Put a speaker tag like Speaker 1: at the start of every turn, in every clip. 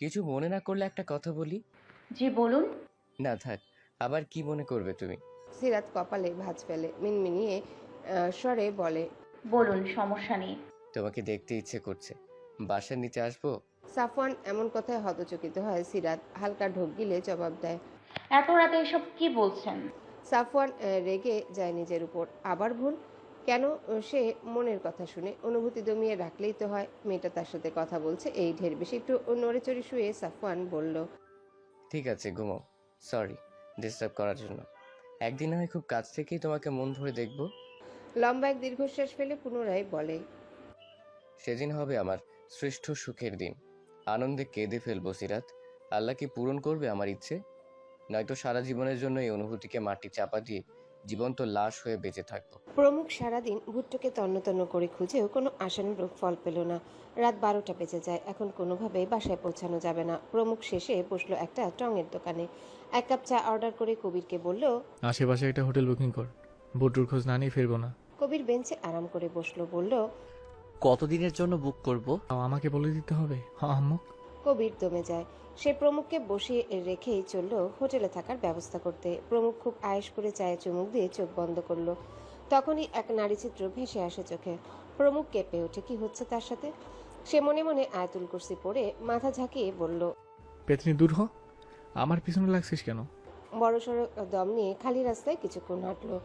Speaker 1: কিছু মনে না করলে একটা কথা বলি?
Speaker 2: জি বলুন।
Speaker 1: না থাক। আবার কি মনে করবে তুমি?
Speaker 3: সিরাত কপালে ভাঁজ ফেলে মিনমিনিয়ে আহ, স্বরে বলে
Speaker 2: বলুন সমস্যা নেই।
Speaker 1: তোমাকে দেখতে ইচ্ছে করছে। বাসার নিচে আসব?
Speaker 3: সাফওয়ান এমন কথায় হতচকিত হয় সিরাত হালকা ঢোক গিলে জবাব দেয়
Speaker 2: এত রাতে এসব কি বলছেন?
Speaker 3: সাফওয়ান আহ, রেগে যায় নিজের উপর। আবার ভুল? কেন? সে মনের কথা শুনে অনুভূতি দমিয়ে রাখলেই তো হয় মেয়েটা তার সাথে কথা বলছে এই ঢের বেশি। একটু নড়ে চড়ে শুয়ে সাফওয়ান বলল
Speaker 1: ঠিক আছে ঘুমাও। সরি ডিস্টার্ব করার জন্য। একদিন হয় খুব কাছ থেকেই তোমাকে মন ভরে দেখব।
Speaker 3: লম্বা এক দীর্ঘশ্বাস ফেলে পুনরায় বলে
Speaker 1: সেদিন হবে আমার শ্রেষ্ঠ সুখের দিন। আনন্দে কেঁদে ফেলব সিরাত। আল্লাহ কি পূরণ করবে আমার ইচ্ছে? নয়তো সারা জীবনের জন্য এই অনুভূতিকে মাটি চাপা দিয়ে জীবন্ত লাশ হয়ে বেঁচে থাকব।
Speaker 3: প্রমুখ সারাদিন ভুট্টোকে তন্ন তন্ন করে খুঁজেও কোনো আশানুরূপ ফল পেল না। রাত বারোটা বেজে যায় এখন কোনোভাবেই বাসায় পৌঁছানো যাবে না। প্রমুখ শেষে বসল একটা টঙের দোকানে। এক কাপ চা অর্ডার করে কবিরকে বলল
Speaker 4: আশেপাশে একটা হোটেল বুকিং কর বুটুর খোঁজ না নিয়ে ফিরবো না।
Speaker 3: কবির বেঞ্চে আরাম করে বসল বলল
Speaker 5: কতদিনের জন্য বুক করব?
Speaker 4: তাও আমাকে বলে দিতে হবে হ্যাঁ আম্মুক
Speaker 3: কবির দমে যায়। সে প্রমুখকে বসিয়ে রেখেই চলল হোটেলে থাকার ব্যবস্থা করতে। প্রমুখ খুব আয়েস করে চায়ে চুমুক দিয়ে চোখ বন্ধ করল। তখনই এক নারী চিত্র ভেসে আসে চোখে। প্রমুখ কেঁপে ওঠে কি হচ্ছে তার সাথে? সে মনে মনে আয়াতুল কুর্সি পড়ে মাথা ঝাঁকিয়ে বলল
Speaker 4: পেতনি দূর হ। আমার পিছনে লাগছিস কেন?
Speaker 3: বড়সড় দম নিয়ে খালি রাস্তায় কিছুক্ষণ হাঁটলো।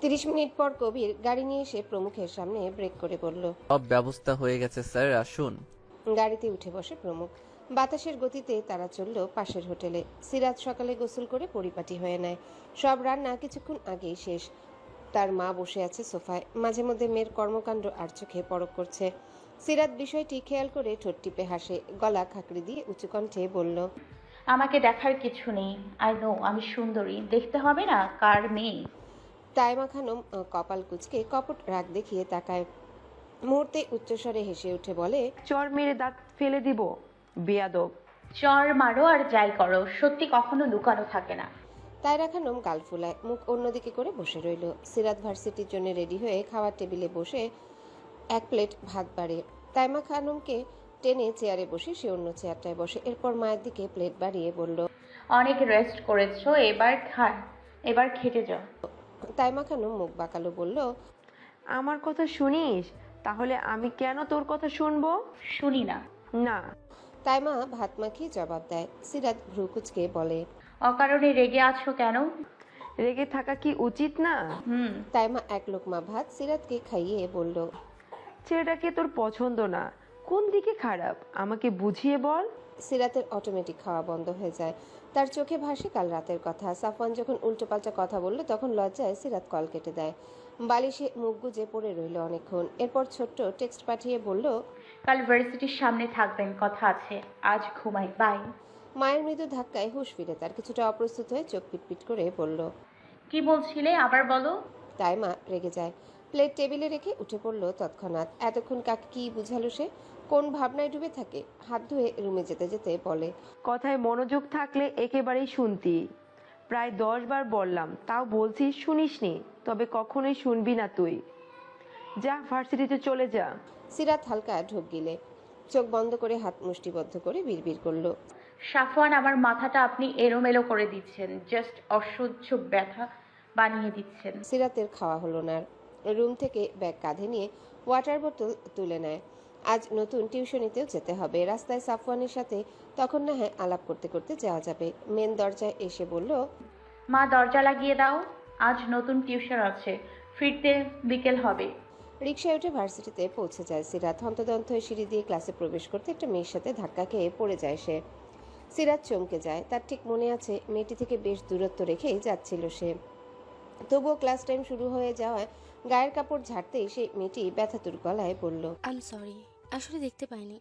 Speaker 3: তিরিশ মিনিট পর কবির গাড়ি নিয়ে এসে প্রমুখের সামনে ব্রেক করে বলল
Speaker 5: সব ব্যবস্থা হয়ে গেছে স্যার আসুন।
Speaker 3: গাড়িতে উঠে বসে প্রমুখ। বাতাসের গতিতে তারা চলল পাশের হোটেলে। সিরাজ সকালে গোসল করে পরিপাটি হয়ে নেয়। সব রান্না কিছুক্ষণ আগেই শেষ। তার মা বসে আছে সোফায়। মাঝে মধ্যে মেয়ের কর্মকাণ্ড আর চোখে পরক করছে। সিরাত বিষয়টি খেয়াল করে ঠোঁট টিপে হাসে। গলা খাকড়ি দিয়ে উঁচু কণ্ঠে বলল
Speaker 2: আমাকে দেখার কিছু নেই। আই নো আমি সুন্দরী। দেখতে হবে না কার মেয়ে?
Speaker 3: তাইমা খানম কপাল কুচকে কপট রাগ দেখিয়ে তাকায়। মুহূর্তে উচ্চস্বরে হেসে উঠে বলে
Speaker 6: চর মেরে দাঁত ফেলে দিব। বেয়াদব।
Speaker 2: চর মারো আর যাই করো সত্যি কখনো লুকানো থাকে না।
Speaker 3: তাইরা খানম গাল ফুলায় মুখ অন্যদিকে করে বসে রইল। সিরাত ভার্সিটির জন্য রেডি হয়ে খাওয়ার টেবিলে বসে এক প্লেট ভাত বাড়ে। তাইমা খানমকে টেনে চেয়ারে বসে সে অন্য চেয়ারটায় বসে। এরপর মায়ের দিকে প্লেট বাড়িয়ে বলল
Speaker 2: অনেক রেস্ট করেছ এবার খা এবার খেটে যাও।
Speaker 3: তাইমা খানম মুখ বাঁকালো বলল
Speaker 6: আমার কথা শুনিস? তাহলে আমি কেন তোর কথা শুনব?
Speaker 2: শুনি না।
Speaker 6: না।
Speaker 3: তাইমা ভাত মাখিয়ে জবাব দেয়। সিরাত ভ্রুকুচকে বলে
Speaker 2: অকারণে রেগে আছো কেন?
Speaker 6: রেগে থাকা কি উচিত না?
Speaker 2: হুম।
Speaker 3: তাইমা এক লোকমা ভাত সিরাতকে খাইয়ে বলল
Speaker 6: ছেলেটাকে তোর পছন্দ না? কোন দিকে খারাপ? আমাকে বুঝিয়ে বল।
Speaker 3: সিরাতের অটোমেটিক খাওয়া বন্ধ হয়ে যায়। তার চোখে ভাসে কাল রাতের কথা। সাফওয়ান যখন উল্টোপাল্টা কথা বলল তখন লজ্জায় সিরাত কল কেটে দেয়। বালিশে মুখ গুজে পড়ে রইল অনেকক্ষণ। এরপর ছোট্ট টেক্সট পাঠিয়ে বলল
Speaker 2: কাল ভার্সিটির সামনে থাকবেন কথা আছে আজ ঘুমাই বাই
Speaker 3: মায়ের মৃদু ধাক্কায় হুঁশ ফিরে তার কিছুটা অপ্রস্তুত হয়ে চোখ পিটপিট করে বলল
Speaker 2: কি বলছিলে আবার বলো?
Speaker 3: তাই মা রেগে যায়। প্লেট টেবিলে রেখে উঠে পড়ল তৎক্ষণাৎ। এতক্ষণ কাকে কি বুঝালো সে? কোন ভাবনায় ডুবে থাকে? হাত ধুয়ে রুমে যেতে যেতে বলে
Speaker 6: কথায় মনোযোগ থাকলে একেবারেই শুনতি। প্রায় দশ বার বললাম তাও বলছিস শুনিসনি তবে কখনোই শুনবি না তুই। যা ভার্সিটিতে চলে যা।
Speaker 3: সিরাত হালকা ঢোক গিলে। চোখ বন্ধ করে হাত মুষ্টিবদ্ধ করে বিড়বিড় করল।
Speaker 2: সাফওয়ান আমার মাথাটা আপনি এলোমেলো করে দিচ্ছেন। জাস্ট অসহ্য ব্যথা বানিয়ে দিচ্ছেন।
Speaker 3: সিরাতের খাওয়া হলো না রুম থেকে ব্যাগ কাঁধে নিয়ে ওয়াটার বোতল তুলে নেয়। আজ নতুন টিউশনিতেও যেতে হবে। রাস্তায় সাফওয়ানের সাথে তখন না হয় আলাপ করতে করতে যাওয়া যাবে। মেন দরজায় এসে বলল
Speaker 2: মা দরজা লাগিয়ে দাও। আজ নতুন টিউশন আছে। ফিরতে বিকেল হবে।
Speaker 3: রিক্সায় উঠে ভার্সিটিতে পৌঁছে যায় সিরাত। হন্তদন্ত হয়ে সিঁড়ি দিয়ে ক্লাসে প্রবেশ করতে একটা মেয়ের সাথে ধাক্কা খেয়ে পড়ে যায় সে। সিরাত চমকে যায়। তার ঠিক মনে আছে মেয়েটি থেকে বেশ দূরত্ব রেখেই যাচ্ছিল সে। তবুও ক্লাস টাইম শুরু হয়ে যাওয়ায় গায়ের কাপড় ঝাড়তেই সেই মেয়েটি ব্যথাতুর গলায় বলল
Speaker 7: আম সরি আসলে দেখতে পাইনি।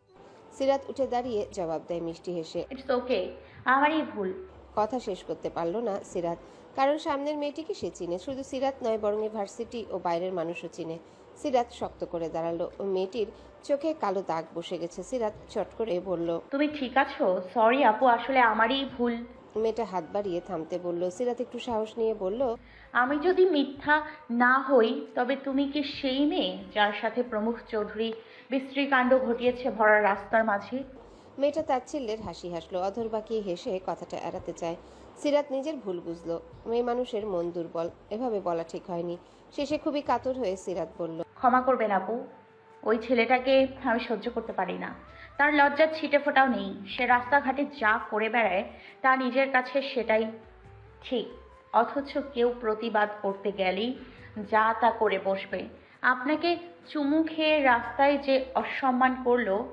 Speaker 3: সিরাত উঠে দাঁড়িয়ে জবাব দেয় মিষ্টি হেসে
Speaker 2: ইটস ওকে আমারই ভুল।
Speaker 3: কথা শেষ করতে পারল না সিরাত। কারণ সামনের মেয়েটিকে সে চিনে। শুধু সিরাত নয় বরং ভার্সিটি ও বাইরের মানুষও চিনে। সিরাত শক্ত করে দাঁড়াল। ও মেয়েটির চোখে কালো দাগ বসে গেছে। সিরাত চট করে বলল
Speaker 2: তুমি ঠিক আছো? সরি আপু আসলে আমারই ভুল।
Speaker 3: মেয়েটা হাত বাড়িয়ে থামতে বলল। সিরাত একটু সাহস নিয়ে বলল
Speaker 2: আমি যদি মিথ্যা না হই তবে তুমি কি সেই মেয়ে যার সাথে প্রমুখ চৌধুরী বিশ্রীকাণ্ড ঘটিয়েছে ভরা রাস্তার মাঝে?
Speaker 3: মেয়েটা তাচ্ছিল্যের হাসি হাসলো অধর বাঁকিয়ে হেসে কথাটা এড়াতে চায়। সিরাত নিজের ভুল বুঝলো। মেয়ে মানুষের মন দুর্বল এভাবে বলা ঠিক হয়নি। শেষে খুবই কাতর হয়ে সিরাত বলল,
Speaker 2: ক্ষমা করবেন আপু, ওই ছেলেটাকে আমি সহ্য করতে পারি না। তার লজ্জার ছিটে ফোটাও নেই। সে রাস্তাঘাটে যা করে বেড়ায়, তা নিজের কাছে সেটাই ঠিক। অথচ কেউ প্রতিবাদ করতে গেলেই যা তা করে বসবে। আপনাকে চুমু খেয়ে রাস্তায় যে অসম্মান করল,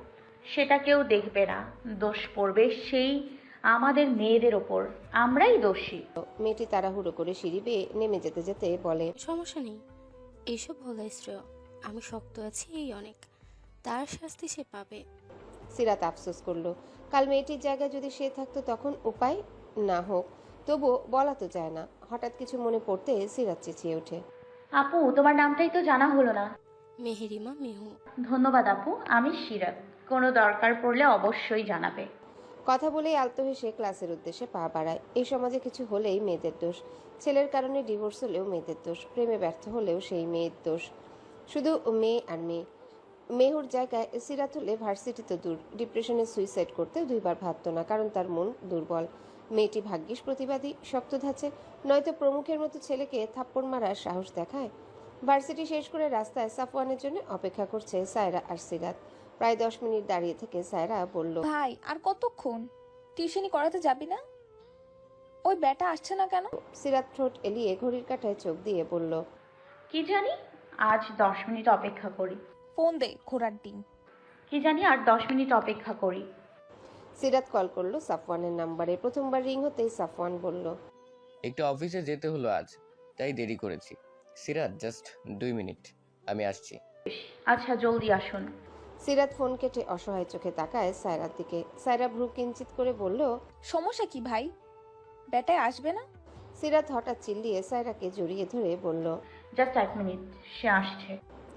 Speaker 2: সেটা কেউ দেখবে না। দোষ পড়বে সেই আমাদের মেয়েদের ওপর আমরাই দোষী।
Speaker 3: মেয়েটি তাড়াহুড়ো করে সিঁড়ি বেয়ে নেমে যেতে যেতে বলে
Speaker 7: সমস্যা নেই। এইসব ভোলাই শ্রেয়। আমি শক্ত আছি এই অনেক। তার শাস্তি সে পাবে।
Speaker 3: সিরাত আফসোস করল। কাল মেয়েটির জায়গায় যদি সে থাকতো তখন উপায় না হোক তবু বলা তো যায় না। হঠাৎ কিছু মনে পড়তে সিরাত চেঁচিয়ে ওঠে।
Speaker 2: আপু তোমার নামটাই তো জানা হলো না।
Speaker 7: মেহেরিমা মেহু।
Speaker 2: ধন্যবাদ আপু আমি সিরাত। কোনো দরকার পড়লে অবশ্যই জানাবে।
Speaker 3: কথা বলেই আলতো হেসে ক্লাসের উদ্দেশ্যে পা বাড়ায়। এই সমাজে কিছু হলেই মেয়েদের দোষ। ছেলের কারণে ডিভোর্স হলেও মেয়েদের দোষ। প্রেমে ব্যর্থ হলেও সেই মেয়ের দোষ। শুধু মেয়ে আর মেয়ে। মেহুর জায়গায় সিরাত হলে ভার্সিটি তো দূর। ডিপ্রেশনে সুইসাইড করতে দুইবার ভাবতো না, কারণ তার মন দুর্বল। মেয়েটি ভাগ্যিস প্রতিবাদী, শক্ত ধাঁচে। নয়তো প্রমুখের মতো ছেলেকে থাপ্পড় মারার সাহস দেখায়। ভার্সিটি শেষ করে রাস্তায় সাফওয়ানের জন্য অপেক্ষা করছে সায়রা আর সিরাত। প্রায় দশ মিনিট দাঁড়িয়ে থেকে সায়রা বলল
Speaker 8: ভাই আর কতক্ষণ? টিউশনি করাতে যাবি না? ওই ব্যাটা আসছে না কেন?
Speaker 3: সিরাত ঠোঁট এলিয়ে ঘড়ির কাঁটায় চোখ দিয়ে বলল
Speaker 2: কি জানি? আজ দশ মিনিট অপেক্ষা করি।
Speaker 8: ফোন দে ঘোড়ার ডিম।
Speaker 2: কি জানি? আর দশ মিনিট অপেক্ষা করি।
Speaker 3: সিরাত কল করল সাফওয়ানের নাম্বারে। প্রথমবার রিং হতেই সাফওয়ান বলল
Speaker 1: একটু অফিসে যেতে হলো আজ তাই দেরি করেছি। সিরাত জাস্ট দুই মিনিট আমি আসছি।
Speaker 2: আচ্ছা জলদি আসুন।
Speaker 3: সিরাত ফোন কেটে অসহায় চোখে তাকায় সায়রার দিকে। সায়রা ভ্রু কিঞ্চিত করে বলল
Speaker 8: সমস্যা কি ভাই? ব্যাটায় আসবে না?
Speaker 3: সিরাত হঠাৎ চিল্লিয়ে সায়রাকে জড়িয়ে ধরে বলল
Speaker 2: জাস্ট এক মিনিট সে আসছে।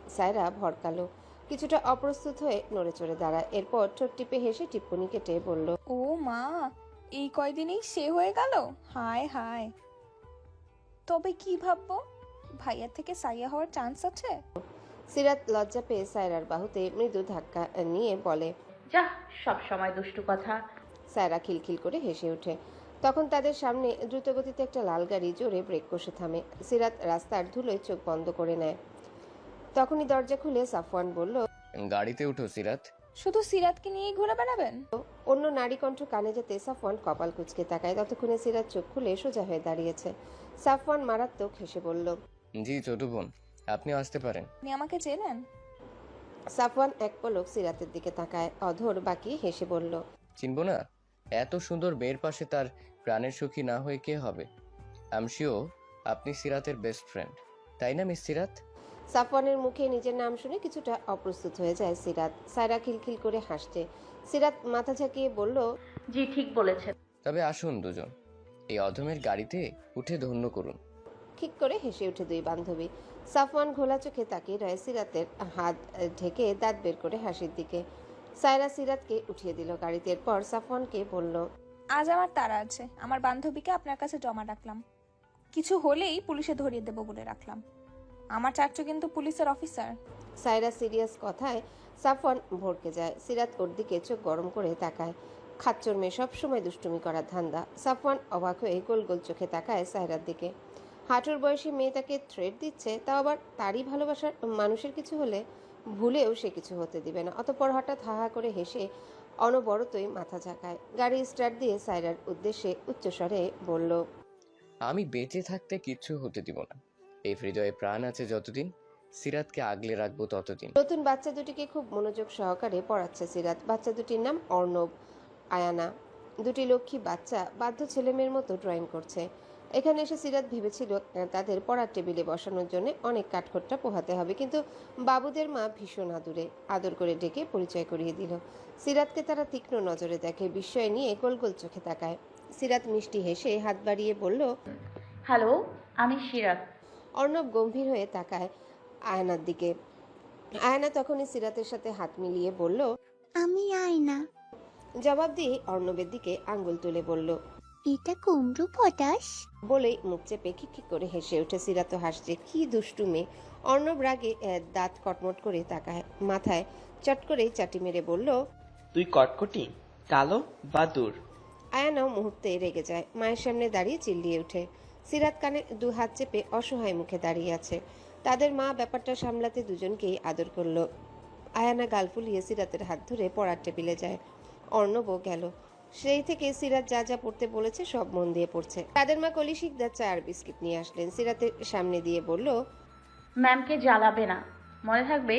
Speaker 3: সায়রা ভরকালো কিছুটা অপ্রস্তুত হয়ে নড়ে চড়ে দাঁড়ায়। এরপর ঠোঁট টিপে হেসে টিপ্পনি কেটে বলল
Speaker 8: ও মা এই কয়দিনেই সে হয়ে গেল? হায় হায়। তবে কি ভাববো? ভাইয়া থেকে সাইয়া হওয়ার চান্স আছে?
Speaker 3: সিরাত লজ্জা পেয়ে সায়রার বাহুতে মৃদু ধাক্কা নিয়ে বলে
Speaker 2: যা সব সময় দুষ্টু কথা।
Speaker 3: সায়রা খিলখিল করে হেসে ওঠে। তখন তাদের সামনে দ্রুতগতিতে একটা লাল গাড়ি জোরে ব্রেক কষে থামে। সিরাত রাস্তার ধুলোয় চোখ বন্ধ করে নেয়। তখনই দরজা খুলে সাফওয়ান বলল
Speaker 1: গাড়িতে উঠো সিরাত।
Speaker 8: শুধু সিরাতকে নিয়েই ঘুরে বেড়াবেন
Speaker 3: অন্য নারী কণ্ঠ কানে যেতে সাফওয়ান কপাল কুচকে তাকায়। ততক্ষণে সিরাত চোখ খুলে সোজা হয়ে দাঁড়িয়েছে। সাফওয়ান মারাত্মক হেসে বলল
Speaker 1: জি ছোট বোন। আপনিও আসতে পারেন।
Speaker 8: আপনি আমাকে চেনেন?
Speaker 3: সাফওয়ান এক পলক সিরাতের দিকে তাকায় অধর বাকি হেসে বলল
Speaker 1: চিনবো না এত সুন্দর মেয়ের পাশে তার প্রাণের সুখী না হয়ে কে হবে? আমশিও আপনি সিরাতের বেস্ট ফ্রেন্ড তাই না মিস সিরাত?
Speaker 3: সাফওয়ানের মুখে নিজের নাম শুনে কিছুটা অপ্রস্তুত হয়ে যায় সিরাত। সায়রা খিলখিল করে হাসছে। সিরাত মাথা ঝাঁকিয়ে বলল
Speaker 2: জি ঠিক বলেছেন।
Speaker 1: তবে আসুন দুজন। এই অধমের গাড়িতে উঠে ধন্য করুন।
Speaker 3: ঠিক করে হেসে উঠে দুই বান্ধবী। সাফওয়ান ঘোলা চোখে তাকিয়ে রয় সিরাতের হাত ঢেকে দাঁত বের করে হাসির দিকে। সায়রা সিরাতকে উঠিয়ে দিল গাড়িতে। এরপর সাফওয়ানকে বলল
Speaker 8: আজ আমার তারা আছে। আমার বান্ধবীকে আপনার কাছে জমা রাখলাম। কিছু হলেই পুলিশে ধরিয়ে দেবো বলে রাখলাম। আমার চাচু কিন্তু পুলিশের অফিসার।
Speaker 3: সায়রা সিরিয়াস কথায় সাফওয়ান ভড়কে যায়। সিরাত ওর দিকে চোখ গরম করে তাকায়। খাচ্চর মেয়ে সবসময় দুষ্টুমি করার ধান্দা। সাফওয়ান অবাক হয়ে গোল গোল চোখে তাকায় সায়রার দিকে। হাঁটুর বয়সী মেয়ে তাকে থ্রেড দিচ্ছে তাও আবার তারই ভালোবাসার মানুষের কিছু হলে ভুলেও সে কিছু হতে দিবে না। অতপর হঠাৎ হাহা করে হেসে অনবরতই মাথা ঝাঁকায়। গাড়ি স্টার্ট দিয়ে সাইরার উদ্দেশ্যে উচ্চস্বরে বলল
Speaker 1: আমি বেঁচে থাকতে কিচ্ছু হতে দিব না। এই হৃদয়ে প্রাণ আছে যতদিন সিরাতকে আগলে রাখব ততদিন।
Speaker 3: নতুন বাচ্চা দুটিকে খুব মনোযোগ সহকারে পড়াচ্ছে সিরাত। বাচ্চা দুটির নাম অর্ণব আয়ানা। দুটি লক্ষ্মী বাচ্চা বাধ্য ছেলেমেয়ের মতো ড্রয়িং করছে। এখানে এসে সিরাত ভেবেছিল তাদের পড়ার টেবিলে বসানোর জন্য অনেক কাঠখোট্টা পোহাতে হবে কিন্তু বাবুদের মা ভীষণ আদুরে আদর করে ডেকে পরিচয় করিয়ে দিল। সিরাতকে তারা তীক্ষ্ণ নজরে দেখে বিস্ময় নিয়ে গোল গোল চোখে তাকায়। সিরাত মিষ্টি হেসে হাত বাড়িয়ে বলল
Speaker 2: হ্যালো আমি সিরাত।
Speaker 3: অর্ণব গম্ভীর হয়ে তাকায় আয়নার দিকে। আয়না তখনই সিরাতের সাথে হাত মিলিয়ে বলল
Speaker 9: আমি আয়না।
Speaker 3: জবাব দিয়ে অর্ণবের দিকে আঙ্গুল তুলে বলল
Speaker 9: এটা কুমড়ো পটাশ?
Speaker 3: বলেই মুখ চেপে খিক করে হেসে উঠে সিরাত হাসছে। কি দুষ্টু মেয়ে অর্ণব রাগে আহ, দাঁত কটমট করে তাকায় মাথায় চট করে চাটি মেরে বলল
Speaker 10: তুই কটকটি কালো বা দূর?
Speaker 3: আয়ানাও মুহূর্তে রেগে যায়। মায়ের সামনে দাঁড়িয়ে চিল্লিয়ে ওঠে। সিরাত কানে দু হাত চেপে অসহায় মুখে দাঁড়িয়ে আছে। তাদের মা ব্যাপারটা সামলাতে দুজনকেই আদর করল। আয়ানা গাল ফুলিয়ে সিরাতের হাত ধরে পড়ার টেবিলে যায়। অর্ণবও গেল। সেই থেকে সিরাত যা যা পড়তে বলেছে সব মন দিয়ে পড়ছে। তাদের মা কলি শিকদার চা আর বিস্কিট নিয়ে আসলেন। সিরাতের সামনে দিয়ে বলল
Speaker 2: ম্যামকে জ্বালাবে না। মনে থাকবে?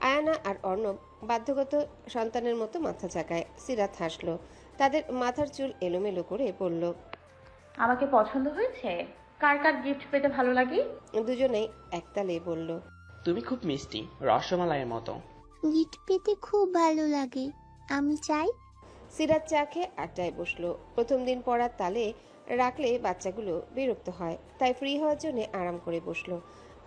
Speaker 3: আয়ানা আর অর্ণব বাধ্যগত সন্তানের মতো মাথা চাকায় সিরাত হাসলো। তাদের মাথার চুল এলোমেলো করে বলল
Speaker 2: আমাকে পছন্দ হয়েছে? কার কার গিফট পেতে ভালো লাগে?
Speaker 3: দুজনেই একতালে বলল
Speaker 10: তুমি খুব মিষ্টি রসমালাইয়ের মতো।
Speaker 9: গিট পেতে খুব ভালো লাগে। আমি চাই
Speaker 3: সিরাত চা খেয়ে আড্ডায় বসল। প্রথম দিন পড়ার তালে রাখলে বাচ্চাগুলো বিরক্ত হয়, তাই ফ্রি হওয়ার জন্য আরাম করে বসল।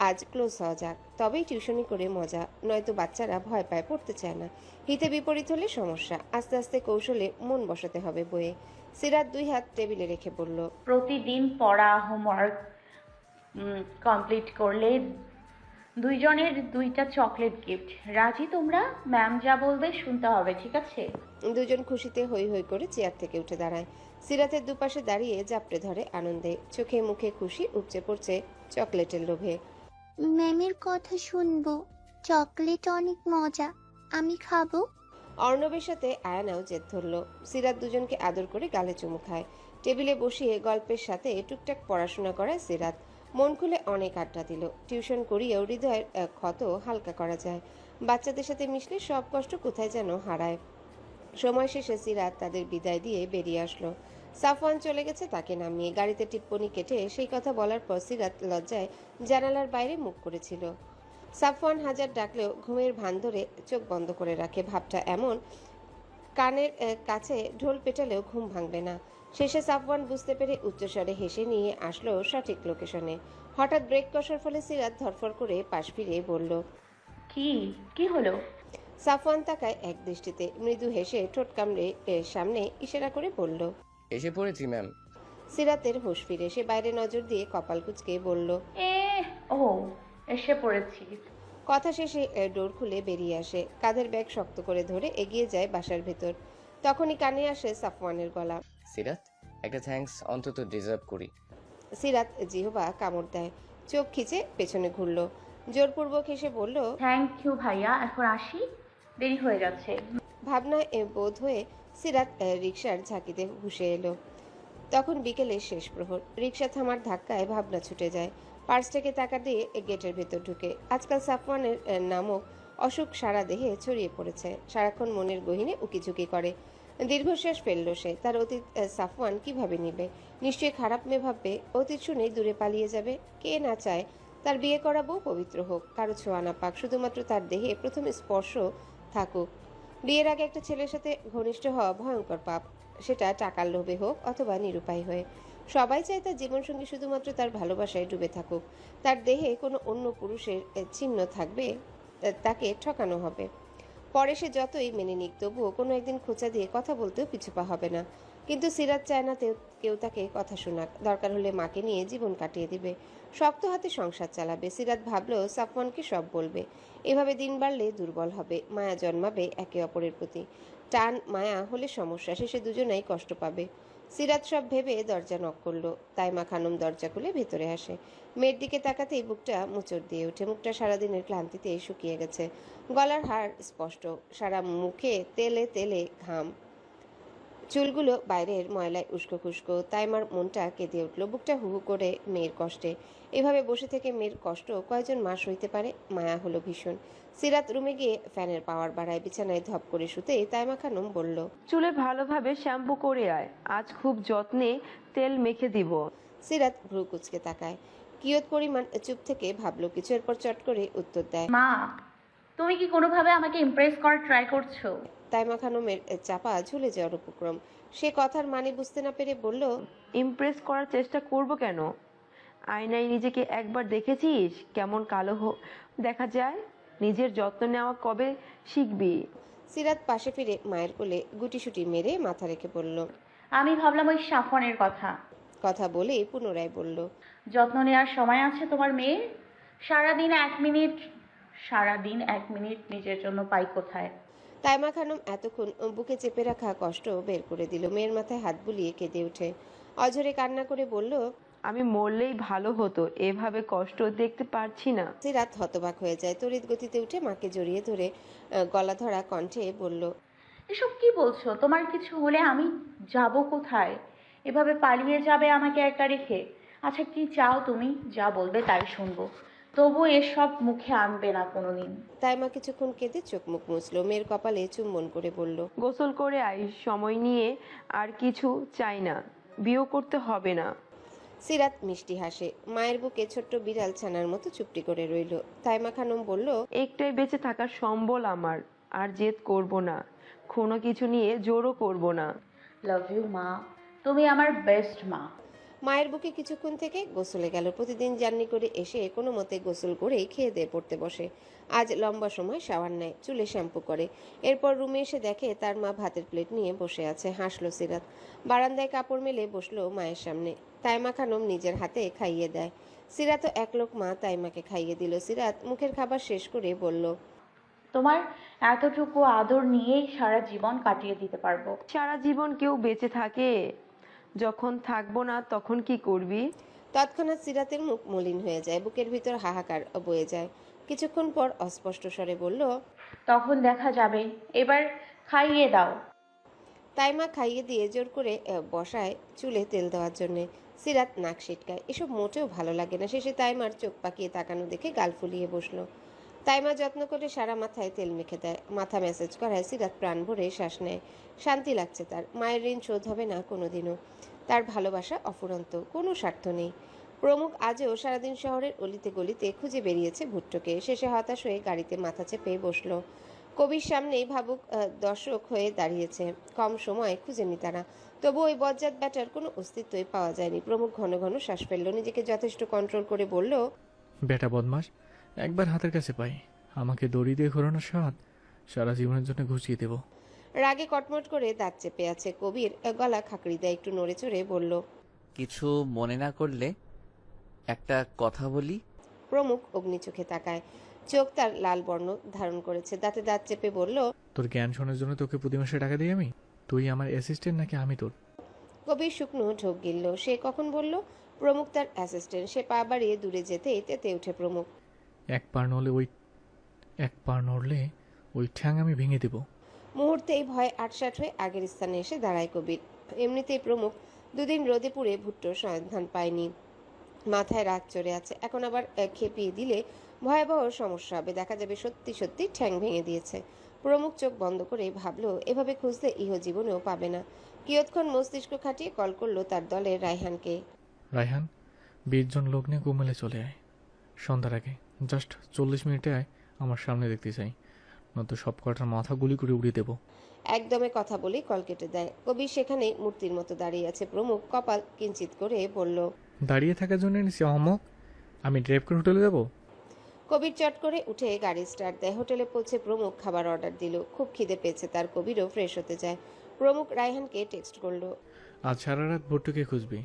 Speaker 3: আজ ক্লোজ হওয়া যাক, তবেই টিউশনি করে মজা, নয়তো বাচ্চারা ভয় পায়, পড়তে চায় না। হিতে বিপরীত হলে সমস্যা, আস্তে আস্তে কৌশলে মন বসাতে হবে বইয়ে। সিরাত দুই হাত টেবিলে রেখে বলল,
Speaker 2: প্রতিদিন পড়া হোমওয়ার্ক কমপ্লিট করলে দুইজনের দুইটা চকলেট গিফট রাজি তোমরা? ম্যাম যা বলবে শুনতে হবে ঠিক আছে?
Speaker 3: দুজন খুশিতে হই হই করে চেয়ার থেকে উঠে দাঁড়ায়। সিরাতের দুপাশে দাঁড়িয়ে জাপড়ে ধরে আনন্দে চোখে মুখে খুশি উপচে পড়ছে চকলেটের লোভে।
Speaker 9: ম্যামের কথা শুনব। চকলেট অনেক মজা। আমি খাব?
Speaker 3: অর্ণবের সাথে আয়ানাও জেদ ধরল। সিরাত দুজনকে আদর করে গালে চুমু খায়। টেবিলে বসিয়ে গল্পের সাথে টুকটাক পড়াশোনা করায় সিরাত। মন খুলে অনেক আড্ডা দিল। টিউশন করিয়েও হৃদয়ের ক্ষত হালকা করা যায়। বাচ্চাদের সাথে মিশলে সব কষ্ট কোথায় যেন হারায়। সময় শেষে সিরাত তাদের বিদায় দিয়ে বেরিয়ে আসলো। সাফওয়ান চলে গেছে তাকে নামিয়ে। গাড়িতে টিপ্পনি কেটে সেই কথা বলার পর সিরাত লজ্জায় জানালার বাইরে মুখ করেছিল। সাফওয়ান হাজার ডাকলেও ঘুমের ভান ধরে চোখ বন্ধ করে রাখে। ভাবটা এমন, কানের কাছে ঢোল পেটালেও ঘুম ভাঙবে না। শেষে সাফওয়ান বুঝতে পেরে উচ্চস্বরে হেসে নিয়ে আসলো সঠিক লোকেশনে। হঠাৎ ব্রেক কষার ফলে সিরাত ধরফর করে পাশ ফিরে বলল
Speaker 2: কি? কি হলো?
Speaker 3: সাফওয়ান তাকায় এক দৃষ্টিতে মৃদু হেসে ঠোঁট কামড়ে এ, সামনে ইশারা করে বলল
Speaker 1: এসে পড়েছি ম্যাম।
Speaker 3: সিরাতের হুঁশ ফিরে সে বাইরে নজর দিয়ে কপাল কুচকে বলল
Speaker 2: এ ও এসে পড়েছি।
Speaker 3: কথা শেষে ডোর খুলে বেরিয়ে আসে। কাঁধের ব্যাগ শক্ত করে ধরে এগিয়ে যায় বাসার ভেতর। তখনই কানে আসে সাফওয়ানের গলা।
Speaker 1: সিরাত একটা থ্যাঙ্কস অন্তত ডিজার্ভ করি।
Speaker 3: সিরাত জিহবা কামড় দেয় চোখ খিচে পেছনে ঘুরল। জোরপূর্বক হেসে বলল
Speaker 2: থ্যাংক ইউ ভাইয়া এখন আসি। দেরি হয়ে যাচ্ছে।
Speaker 3: ভাবনায় এ বোধ হয়ে সিরাত রিকশার ঝাঁকিতে হুসে এলো। তখন বিকেলের শেষ প্রহর। রিকশা থামার ধাক্কায় ভাবনা ছুটে যায়। পার্সটাকে টাকা দিয়ে গেটের ভেতর ঢুকে। আজকাল সাফওয়ানের নামক অসুখ সারা দেহে ছড়িয়ে পড়েছে। সারাক্ষণ মনের গহিনে উকিঝুঁকি করে। দীর্ঘশ্বাস ফেলল সে। তার অতীত সাফওয়ান কীভাবে নিবে? নিশ্চয়ই খারাপ মেয়ে ভাববে, অতীত শুনেই দূরে পালিয়ে যাবে। কে না চায়? তার বিয়ে করা বউ পবিত্র হোক, কারও ছোঁয়া না পাক, শুধুমাত্র তার দেহে প্রথম স্পর্শ থাকুক। বিয়ের আগে একটা ছেলের সাথে ঘনিষ্ঠ হওয়া ভয়ঙ্কর পাপ, সেটা টাকার লোভে হোক অথবা নিরুপায় হয়ে। সবাই চায় তার জীবনসঙ্গী শুধুমাত্র তার ভালোবাসায় ডুবে থাকুক। তার দেহে কোনো অন্য পুরুষের চিহ্ন থাকবে তাকে ঠকানো হবে। পরে সে যতই মেনে নিক, তবুও কোনো একদিন খোঁচা দিয়ে কথা বলতেও পিছুপা হবে না। কিন্তু সিরাজ চায় না কেউ তাকে কথা শোনাক। দরকার হলে মাকে নিয়ে জীবন কাটিয়ে দিবে। শক্ত হাতে সংসার চালাবে। সিরাজ ভাবলেও সাফওয়ানকে সব বলবে। এভাবে দিন বাড়লে দুর্বল হবে। মায়া জন্মাবে একে অপরের প্রতি। টান মায়া হলে সমস্যা। শেষে দুজনেই কষ্ট পাবে। সিরাত সব ভেবে দরজা নক করল। তাইমা খানম দরজা খুলে ভেতরে আসে। মেয়ের দিকে তাকাতেই বুকটা মুচড় দিয়ে ওঠে। মুখটা সারাদিনের ক্লান্তিতে শুকিয়ে গেছে। গলার হার স্পষ্ট। সারা মুখে তেলে তেলে ঘাম। চুলগুলো বাইরের ময়লায় উস্কো খুস্কো। তাইমার মনটা কেঁদে উঠল। বুকটা হু হু করে মেয়ের কষ্টে। এভাবে বসে থেকে মেয়ের কষ্ট কয়েকজন মাস হইতে পারে? মায়া হলো ভীষণ। সিরাত রুমে গিয়ে ফ্যানের পাওয়ার বাড়ায় বিছানায় ধপ করে শুতে তাইমা খানম বলল
Speaker 6: চুলে ভালোভাবে শ্যাম্পু করে আয় আজ খুব যত্নে তেল মেখে দিব।
Speaker 3: সিরাত ভ্রু কুচকে তাকায়। কিয়ত পরিমাণ চুপ থেকে ভাবলো কিছু এরপর চট করে উত্তর দেয়
Speaker 2: মা তুমি কি কোনোভাবে আমাকে ইমপ্রেস করার ট্রাই করছ?
Speaker 3: তাইমা খানমের চাপা ঝুলে যাওয়ার উপক্রম। সে কথার মানে বুঝতে না পেরে বলল
Speaker 6: ইমপ্রেস করার চেষ্টা করব কেন? আয়নায় নিজেকে একবার দেখেছিস? কেমন কালো দেখা যায়? নিজের যত্ন নেওয়া কবে শিখবি?
Speaker 3: সিরাত পাশে ফিরে মায়ের কোলে গুটিসুটি মেরে মাথা রেখে বলল
Speaker 2: আমি ভাবলাম ওই সাফনের কথা।
Speaker 3: কথা বলে পুনরায় বলল
Speaker 2: যত্ন নেওয়ার সময় আছে তোমার মেয়ের? সারাদিন এক মিনিট সারাদিন এক মিনিট নিজের জন্য পাই কোথায়?
Speaker 3: তাইমা খানম এতক্ষণ বুকে চেপে রাখা কষ্ট বের করে দিল। মেয়ের মাথায় হাত বুলিয়ে কেঁদে ওঠে অঝরে কান্না করে বলল
Speaker 6: আমি মরলেই ভালো হতো এভাবে কষ্ট দেখতে পারছি না।
Speaker 3: সিরাত হতবাক হয়ে যায়। তড়িৎ গতিতে উঠে মাকে জড়িয়ে ধরে গলা ধরা কণ্ঠে বলল
Speaker 2: এসব কি বলছো? তোমার কিছু হলে আমি যাব কোথায়? এভাবে পালিয়ে যাবে আমাকে একা রেখে? আচ্ছা কি চাও তুমি? যা বলবে তাই শুনব। তবু এসব মুখে আনবে না কোনোদিন।
Speaker 3: তাইমা কিছুক্ষণ কেঁদে চোখ মুখ মুছলো। মেয়ের কপালে চুম্বন করে বলল
Speaker 6: গোসল করে আই সময় নিয়ে আর কিছু চাই না। বিয়েও করতে হবে না।
Speaker 3: সিরাত মিষ্টি হাসে। মায়ের বুকে ছোট্ট বিড়াল ছানার মতো চুপটি করে রইল। তাইমা খানম বলল
Speaker 6: একটাই বেঁচে থাকার সম্বল আমার আর জেদ করব না। কোনো কিছু নিয়ে জোরও করব না।
Speaker 2: লাভ ইউ মা। তুমি আমার বেস্ট মা।
Speaker 3: মায়ের বুকে কিছুক্ষণ থেকে গোসলে গেল। প্রতিদিন জার্নি করে এসে কোনো মতে গোসল করেই খেয়ে দিয়ে পড়তে বসে। আজ লম্বা সময় শাওয়ার নেয় চুলে শ্যাম্পু করে। এরপর রুমে এসে দেখে তার মা ভাতের প্লেট নিয়ে বসে আছে হাসলো সিরাত। বারান্দায় কাপড় মেলে বসল মায়ের সামনে। তাইমা খানম নিজের হাতে খাইয়ে দেয়। সিরাতও এক লোক মা তাইমাকে খাইয়ে দিল। সিরাত মুখের খাবার শেষ করে বলল
Speaker 2: তোমার এতটুকু আদর নিয়েই সারা জীবন কাটিয়ে দিতে পারব।
Speaker 6: সারা জীবন কেউ বেঁচে থাকে? যখন থাকব না তখন কি করবি?
Speaker 3: তৎক্ষণাৎ সিরাতের মুখ মলিন হয়ে যায় বুকের ভিতর হাহাকার বয়ে যায়। কিছুক্ষণ পর অস্পষ্ট স্বরে বলল
Speaker 2: তখন দেখা যাবে এবার খাইয়ে দাও।
Speaker 3: তাইমা খাইয়ে দিয়ে জোর করে বসায় চুলে তেল দেওয়ার জন্য। সিরাত নাক সিটকায়। এসব মোটেও ভালো লাগে না। শেষে তাইমার চোখ পাকিয়ে তাকানো দেখে গাল ফুলিয়ে বসল। তাইমা যত্ন করে সারা মাথায় তেল মেখে দেয়। মাথা ম্যাসেজ করায় সিরাত প্রাণ ভরে শ্বাস নেয়। শান্তি লাগছে তার। মায়ের ঋণ শোধ হবে না কোনোদিনও। তার ভালোবাসা অফুরন্ত, কোনো স্বার্থ নেই। প্রমুখ আজও সারাদিন শহরের অলিতে গলিতে খুঁজে বেরিয়েছে ভুট্টোকে। শেষে হতাশ হয়ে গাড়িতে মাথা চেপে বসল। কবির সামনেই ভাবুক দর্শক হয়ে দাঁড়িয়েছে। কম সময় খুঁজেনি তারা। তবু ওই বজ্জাত ব্যাটার কোনো অস্তিত্বই পাওয়া যায়নি। প্রমুখ ঘন ঘন শ্বাস ফেলল। নিজেকে যথেষ্ট কন্ট্রোল করে বলল
Speaker 4: বেটা বদমাস একবার হাতের কাছে পাই। আমাকে দড়ি দিয়ে ঘোরানোর স্বাদ সারা জীবনের জন্য ঘুষিয়ে দেব।
Speaker 3: রাগে কটমট করে দাঁত চেপে আছে কবির। গলা খাকড়ি দেয় একটু নড়ে চড়ে বলল
Speaker 5: কিছু মনে না করলে একটা কথা বলি?
Speaker 3: প্রমুখ অগ্নি চোখে তাকায়। চোখ তার লাল বর্ণ ধারণ করেছে। দাঁতে দাঁত চেপে বলল
Speaker 4: তোর জ্ঞান শোনার জন্য তোকে প্রতি মাসে টাকা দিই আমি? তুই আমার অ্যাসিস্ট্যান্ট নাকি আমি তোর?
Speaker 3: কবির শুকনো ঢোক গিলল। সে কখন বলল প্রমুখ তার অ্যাসিস্ট্যান্ট সে পা বাড়িয়ে দূরে যেতে তেতে উঠে প্রমুখ।
Speaker 4: এক পার নড়লে ওই এক পার নড়লে ওই ঠ্যাং আমি ভেঙে দেব।
Speaker 3: মুহূর্তেই ভয় আটসাট হয়ে আগের স্থানে এসে দাঁড়ায় কবির। এমনিতেই প্রমুখ, দুদিন রোদে পুড়ে ভুট্টোর সন্ধান পায়নি। মাথায় রাগ চড়ে আছে, এখন আবার খেপিয়ে দিলে ভয়াবহ সমস্যা হবে। দেখা যাবে সত্যি সত্যি ঠ্যাং ভেঙে দিয়েছে। প্রমুখ চোখ বন্ধ করে ভাবলো, এভাবে খুঁজতে ইহ জীবনেও পাবে না। কিয়ৎক্ষণ মস্তিষ্ক খাটিয়ে কল করল তার দলের রায়হানকে।
Speaker 4: রায়হান, বিশ জন লোক নিয়ে কুমেলে চলে আয়। সন্ধ্যার আগে জাস্ট চল্লিশ মিনিটে আয়, আমার সামনে দেখতে চাই। নয়তো সব কটার মাথা গুলি করে উড়িয়ে দেবো।
Speaker 3: একদমে কথা বলেই কল কেটে দেয়। কবি সেখানে মূর্তির মতো দাঁড়িয়ে আছে প্রমুখ। কপাল কিঞ্চিত করে বলল
Speaker 4: দাঁড়িয়ে থাকার জন্য নিছি অহমক আমি ড্রাইভ করে হোটেলে যাব?
Speaker 3: কবির চট করে উঠে গাড়ি স্টার্ট দেয়। হোটেলে পৌঁছে প্রমুখ খাবার অর্ডার দিল। খুব খিদে পেয়েছে তার কবিরও ফ্রেশ হতে যায় প্রমুখ রায়হানকে টেক্সট করল
Speaker 4: আজ সারা রাত ভর্তুকে খুঁজবি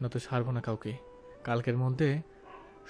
Speaker 4: নয়তো ছাড়বো না কাউকে। কালকের মধ্যে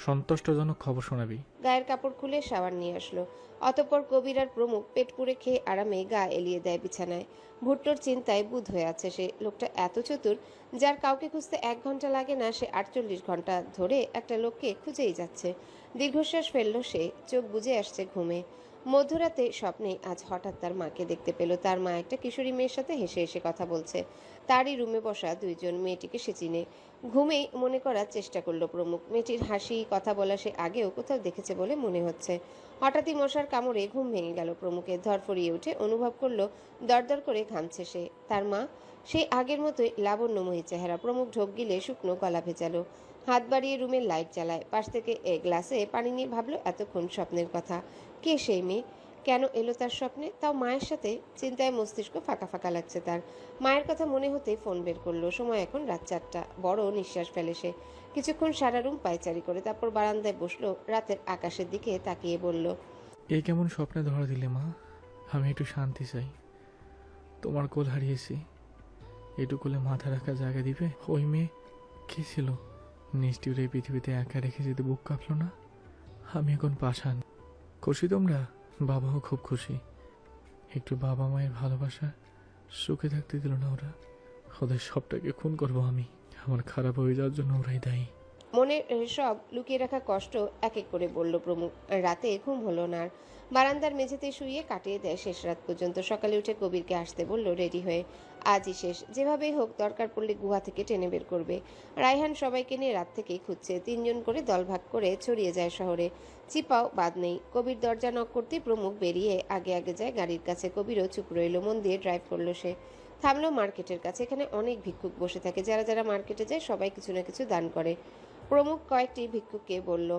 Speaker 4: সন্তুষ্টজনক খবর শোনাবি।
Speaker 3: গায়ের কাপড় খুলে শাওয়ার নিয়ে আসলো। অতঃপর কবির আর প্রমুখ পেট পুড়ে খেয়ে আরামে গা এলিয়ে দেয় বিছানায়। ভুট্টোর চিন্তায় বুধ হয়ে আছে সে। লোকটা এত চতুর, যার কাউকে খুঁজতে এক ঘণ্টা লাগে না, সে আটচল্লিশ ঘণ্টা ধরে একটা লোককে খুঁজেই যাচ্ছে। দীর্ঘশ্বাস ফেলল সে, চোখ বুজে আসছে ঘুমে। মধ্যরাতে স্বপ্নে আজ হঠাৎ তার মাকে দেখতে পেল। তার মা একটা কিশোরী মেয়ের সাথে হেসে হেসে কথা বলছে। তারই রুমে বসা দুইজন মেয়েটিকে সে চিনে। ঘুমেই মনে করার চেষ্টা করল প্রমুখ। মেয়েটির হাসি, কথা বলা সে আগেও কোথাও দেখেছে বলে মনে হচ্ছে। হঠাৎই মশার কামড়ে ঘুম ভেঙে গেল প্রমুখের। ধরফরিয়ে উঠে অনুভব করল দরদর করে ঘামছে সে। তার মা, সেই আগের মতোই লাবণ্যময়ী চেহারা। প্রমুখ ঢোক গিলে শুকনো গলা ভেজালো। হাত বাড়িয়ে রুমের লাইট জ্বালায়। পাশ থেকে এ গ্লাসে পানি নিয়ে ভাবলো, এতক্ষণ স্বপ্নের কথা। কে সেই মেয়ে? কেন এলো তার স্বপ্নে? তাও মায়ের সাথে চিন্তায় মস্তিষ্ক ফাঁকা ফাঁকা লাগছে তার। মায়ের কথা মনে হতেই ফোন বের করল। সময় এখন রাত চারটা। বড় নিঃশ্বাস ফেলে সে। কিছুক্ষণ সারা রুম পায়চারি করে তারপর বারান্দায় বসল। রাতের আকাশের দিকে তাকিয়ে বলল
Speaker 4: এই কেমন স্বপ্নে ধরা দিলে মা? আমি একটু শান্তি চাই। তোমার কোল হারিয়েছি। একটু কোলে মাথা রাখা জায়গা দিবে? ওই মেয়ে কে ছিল? নিষ্ঠুর এই পৃথিবীতে একা রেখে যেতে বুক কাঁপলো না? আমি এখন পাশান খুশি তোমরা? বাবাও খুব খুশি। একটু বাবা মায়ের ভালোবাসা সুখে থাকতে দিল না ওরা। ওদের সবটাকে খুন করব আমি। আমার খারাপ হয়ে যাওয়ার জন্য ওরাই দায়ী।
Speaker 3: মনের সব লুকিয়ে রাখা কষ্ট এক এক করে বলল প্রমুখ রাতে ঘুম হলো না আর। বারান্দার মেঝেতে শুয়ে কাটিয়ে দেয় শেষ রাত পর্যন্ত। সকালে উঠে কবিরকে আসতে বলল, রেডি হয়ে, আজই শেষ। যেভাবেই হোক, দরকার পড়লে গুহা থেকে টেনে বের করবে রায়হান সবাইকে নিয়ে রাত থেকেই খুঁজছে। তিনজন করে দল ভাগ করে ছড়িয়ে যায় শহরে। চিপাও বাদ নেই। কবির দরজা নক করতে প্রমুখ বেরিয়ে আগে আগে যায় গাড়ির কাছে। কবিরও চুপ রইল, মন দিয়ে ড্রাইভ করল সে। থামলো মার্কেটের কাছে। এখানে অনেক ভিক্ষুক বসে থাকে। যারা যারা মার্কেটে যায়, সবাই কিছু না কিছু দান করে। প্রমুখ কয়েকটি ভিক্ষুকে বলল